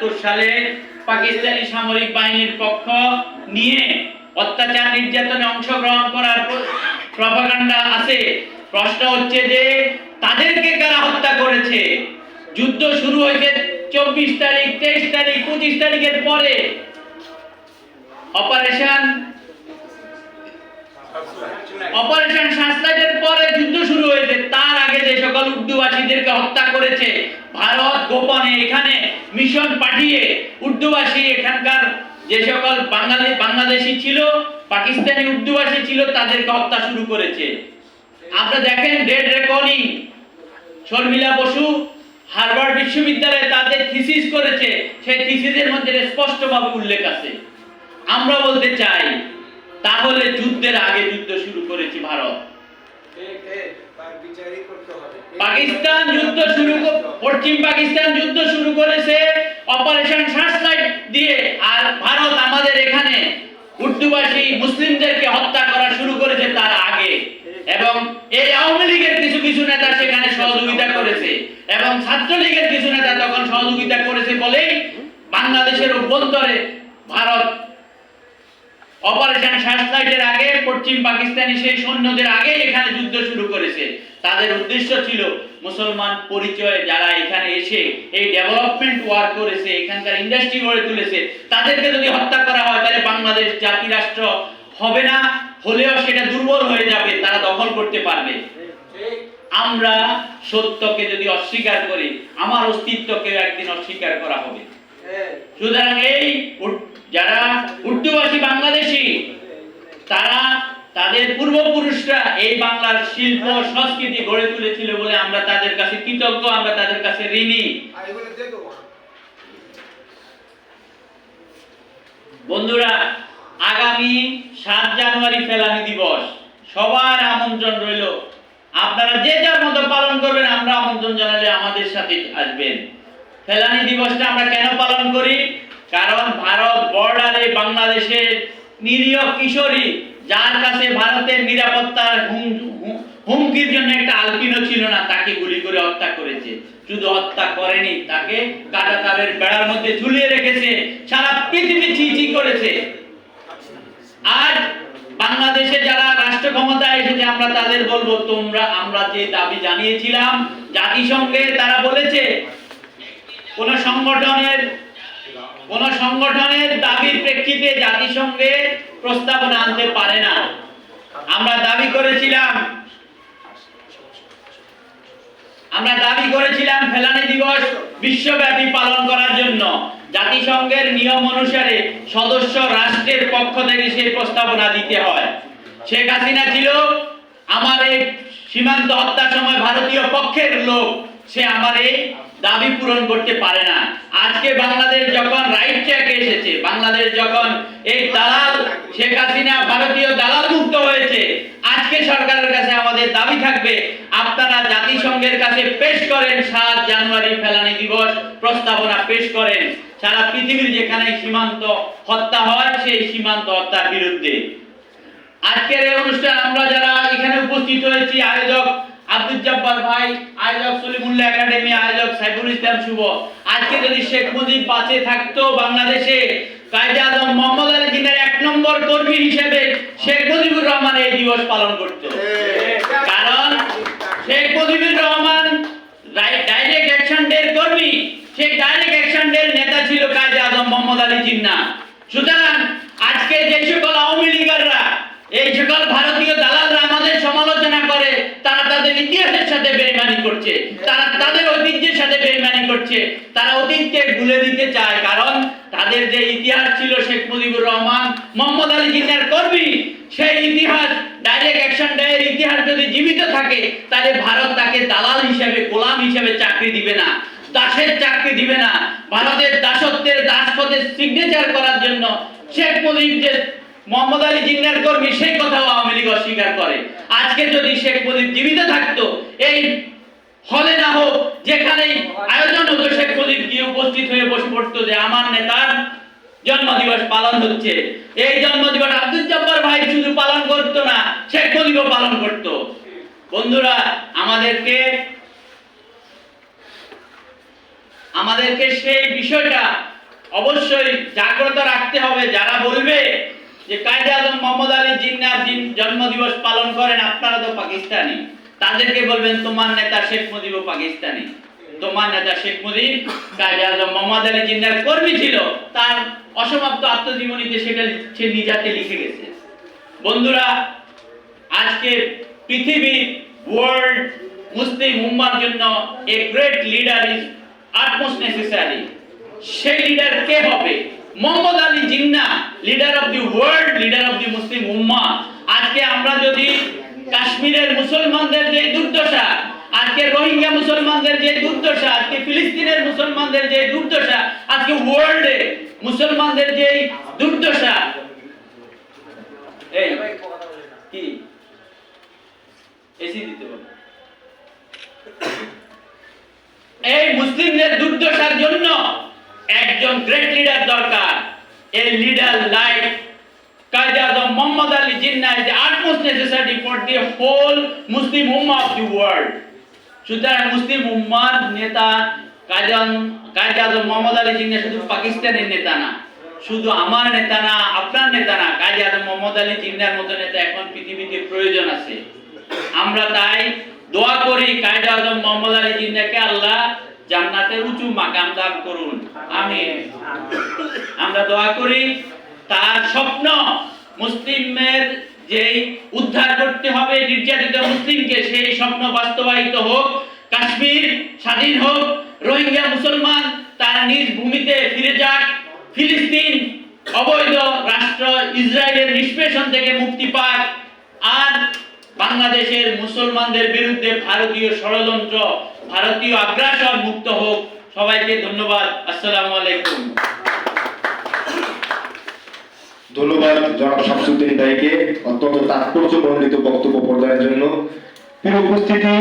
একাত্তর সালে পাকিস্তানি সামরিক বাহিনীর পক্ষ নিয়ে অত্যাচার নির্যাতনে অংশগ্রহণ করার প্রপাগান্ডা আছে। প্রশ্ন হচ্ছে যে, তাদেরকে কারা হত্যা করেছে? যুদ্ধ শুরু হয়েছে চব্বিশ তারিখ, তেইশ তারিখ, পঁচিশ তারিখের পরে। অপারেশন অপারেশন সানলাইটের পরে যুদ্ধ শুরু হয়েছে। তার আগে যে সকল উর্দুভাষীদেরকে হত্যা করেছে, ভারত গোপনে এখানে মিশন পাঠিয়ে উর্দুভাষী এখানকার যে সকল বাঙালি, বাংলাদেশি ছিল, পাকিস্তানি উর্দুভাষী ছিল, তাদেরকে হত্যা শুরু করেছে। আমরা দেখেন dead recording Sharmila Basu Harvard বিশ্ববিদ্যালয়ে তাদের থিসিস করেছে। সেই থিসিসের মধ্যে স্পষ্টভাবে উল্লেখ আছে। আমরা বলতে চাই তাহলে যুদ্ধের আগে যুদ্ধ শুরু করেছে ভারত। পাকিস্তান যুদ্ধ শুরু পশ্চিম পাকিস্তান যুদ্ধ শুরু করেছে অপারেশন সার্চলাইট দিয়ে, আর ভারত আমাদের এখানে উর্দুভাষী মুসলিমদেরকে হত্যা করা শুরু করেছে তার আগে। এবং এই আওয়ামী লীগের কিছু কিছু নেতা সেখানে সহযোগিতা করেছে। এবং ছাত্রলীগের কিছু নেতা তখন সহযোগিতা করেছে বলেই বাংলাদেশের অভ্যন্তরে ভারত অপারেশন সার্চলাইটের আগে, পশ্চিম পাকিস্তানি সেই সৈন্যদের আগে এখানে যুদ্ধ শুরু করেছে। তাদের উদ্দেশ্য ছিল মুসলমান পরিচয়, যারা এখানে এসে এই ডেভেলপমেন্ট ওয়ার্ক করেছে, এখানকার ইন্ডাস্ট্রি গড়ে তুলেছে, তাদেরকে যদি হত্যা করা হয়, তাহলে বাংলাদেশ জাতি রাষ্ট্র হবে না, হলেও সেটা দুর্বল হয়ে যাবে, তারা দখল করতে পারবে। আমরা সত্যকে যদি অস্বীকার করি, আমার অস্তিত্বকে একদিন অস্বীকার করা হবে। সুতরাং এই উর- যারা উর্দুভাষী বাংলাদেশি তারা তাদের পূর্বপুরুষরা এই বাংলার শিল্প সংস্কৃতি গড়ে তুলেছিল বলে আমরা তাদের কাছে কৃতজ্ঞ আমরা তাদের কাছে ঋণী। বন্ধুরা আগামী সাত জানুয়ারি ফেলানি দিবস। সবার আমন্ত্রণ রইল। আপনারা যে যার মতো পালন করবেন আমরা আমন্ত্রণ জানালে আমাদের সাথে আসবেন। ফেলানি দিবসটা আমরা কেন পালন করি? কারণ ভারত বর্ডারে বাংলাদেশের নিরীহ কিশোরী, যার কাছে ভারতের নিরাপত্তার হুম- হুম- হুমকির জন্য একটা আলপিনো ছিল না, তাকে গুলি করে হত্যা করেছে। শুধু হত্যা করেনি, তাকে কাটাতারের বেড়ার মধ্যে ঝুলিয়ে রেখেছে, সারা পৃথিবী চিচি করেছে। আজ বাংলাদেশে যারা রাষ্ট্র ক্ষমতায় এসেছে, আমরা তাদের বলব, তোমরা, আমরা যে দাবি জানিয়েছিলাম, জাতিসংঘে তারা বলেছে, কোন সংগঠনের কোন সংগঠনের দাবির প্রেক্ষিতে জাতিসংঘে প্রস্তাবনা আনতে পারে না। আমরা দাবি করেছিলাম, আমরা দাবি করেছিলাম ফেলানি দিবস বিশ্বব্যাপী পালন করার জন্য। জাতিসংঘের নিয়ম অনুসারে সদস্য রাষ্ট্রের পক্ষ থেকে সেই প্রস্তাবনা দিতে হয়। শেখ হাসিনা ছিল আমার এই সীমান্ত হত্যার সময় ভারতীয় পক্ষের লোক, সে আমার এই দাবি পূরণ করতে পারে না। আজকে বাংলাদেশ যখন রাইট ট্র্যাকে এসেছে, বাংলাদেশ যখন এই দালাল শেখ হাসিনা ভারতীয় দালাল মুক্ত হয়েছে, আজকে সরকারের কাছে আমাদের দাবি থাকবে, আপনারা জাতিসংঘের কাছে পেশ করেন সাত জানুয়ারি ফেলানি দিবস প্রস্তাবনা পেশ করেন। সারা পৃথিবীর যেখানে সীমান্ত হত্যা হয়, সেই সীমান্ত হত্যার বিরুদ্ধে। আজকের এই অনুষ্ঠান আমরা যারা এখানে উপস্থিত হয়েছি, আয়োজক আব্দুল জব্বার ভাই আয়োজক সলিমুল্লাহ একাডেমি আয়োজক সাইফুল ইসলাম শুভ আজকে যদি শেখ মুজিব বাঁচে থাকতো বাংলাদেশে, কায়দে আজম মোহাম্মদ আলী জিনার এক নম্বর কর্মী হিসেবে শেখ মুজিবুর রহমান এই দিবস পালন করত। কারণ শেখ মুজিবুর রহমান ডাইরেক্ট অ্যাকশন ডের কর্মী। সেই ডাইরেক্ট অ্যাকশন ডের নেতা ছিল কাজী আজম মোহাম্মদ আলী জিন্না সুতরাং আজকে যে সকল আওয়ামী লীগাররা, এই সকল ভারতীয় দালালরা ইতিহাসের সাথে বেইমানি করছে, তারা তাদের ঐতিহ্যের সাথে বেইমানি করছে, তারা অতীতকে ভুলে দিতে চায়, কারণ তাদের যে ইতিহাস ছিল শেখ মুজিবুর রহমান, মোহাম্মদ আলী জিন্নার কর্মী, সেই ইতিহাস ডাইরেক্ট অ্যাকশন ডের ইতিহাস যদি জীবিত থাকে, তাহলে ভারত তাকে দালাল হিসেবে, গোলাম হিসেবে চাকরি দিবে না, দাসের চাকরি দিবে না। ভারতের দাসত্বের দাসপথের সিগনেচার করার জন্য শেখ মুজিব যে মোহাম্মদ আলী জিন্নার কর্মী সেই কথাও আওয়ামী লীগ অস্বীকার করে। আজকে যদি শেখ মুজিব জীবিত থাকতো, এই হলে না হোক যেখানে আয়োজন হতো, শেখ মুজিব গিয়ে উপস্থিত হয়ে বসে পড়তো যে আমার নেতার জন্মদিবস পালন হচ্ছে। এই জন্মদিবস আব্দুল জব্বার ভাই শুধু পালন করতো না, শেখ মুজিবও পালন করতো। বন্ধুরা, আমাদেরকে আমাদেরকে সেই বিষয়টা অবশ্যই জাগ্রত রাখতে হবে। যারা বলবে যে কায়দে আজম মোহাম্মদ আলী জিন্নার জিন জন্মদিবস পালন করেন আপনারা তো পাকিস্তানি। তাদেরকে বলবেন, তোমার নেতা শেখ মুজিবও পাকিস্তানি। তোমার নেতা শেখ মুজিব, কায়দে আজম মোহাম্মদ আলী জিন্নার কর্মী ছিল। তার অসমাপ্ত আত্মজীবনীতে সেটা সে নিজাতে লিখে গেছে। বন্ধুরা, আজকে পৃথিবীর ওয়ার্ল্ড মুসলিম উম্মার জন্য a great leader is utmost necessary সেই লিডার কে হবে? Mohammad Ali Jinnah. Leader of the world leader of the Muslim উম্মা আজকে আমরা যদি কাশ্মীরের মুসলমানদের যে দুর্দশা, আজকে রোহিঙ্গা মুসলমানদের যে দুর্দশা, আজকে ফিলিস্তিনের মুসলমানদের যে দুর্দশা, আজকে ওয়ার্ল্ডে মুসলমানদের যে দুর্দশা। এই, কি? এসি দিতে এই মুসলিমদের দুর্দশার জন্য একজন গ্রেট লিডার দরকার। A leader like Quaid Azam Mohammad Ali Jinnah is utmost necessary for the whole Muslim Umma of the world সুতরাং মুসলিম উম্মার নেতা কাজম কাজী আজম মোহাম্মদ আলী জিন্না শুধু পাকিস্তানের নেতা না, শুধু আমার নেতা না, আপনার নেতা না কাজী আজম মোহাম্মদ আলী জিন্নার মতো নেতা এখন পৃথিবীতে প্রয়োজন আছে। আমরা তাই দোয়া করি কায়দা আজম মোহাম্মদ আলী জিন্নাকে আল্লাহ জান্নাতের উঁচু মাকাম দান করুন। আমিন। আমরা দোয়া করি, তার স্বপ্ন মুসলিমের যেই উদ্ধার করতে হবে, নির্যাতিত মুসলিমকে সেই স্বপ্ন বাস্তবায়িত হোক, কাশ্মীর স্বাধীন হোক, রোহিঙ্গা মুসলমান তার নিজ ভূমিতে ফিরে যাক, ফিলিস্তিন অবৈধ রাষ্ট্র ইসরায়েলের নিষ্পেষণ থেকে মুক্তি পাক, আর বাংলাদেশের মুসলমানদের বিরুদ্ধে ভারতীয় ষড়যন্ত্র, ভারতীয় আগ্রাসন মুক্ত হোক। সবাইকে ধন্যবাদ। আসসালামু আলাইকুম। ধন্যবাদ জনাব শামসুদ্দিন ভাইকে অত্যন্ত তাৎপর্যমণ্ডিত বক্তব্য প্রদানের জন্য। উপস্থিতি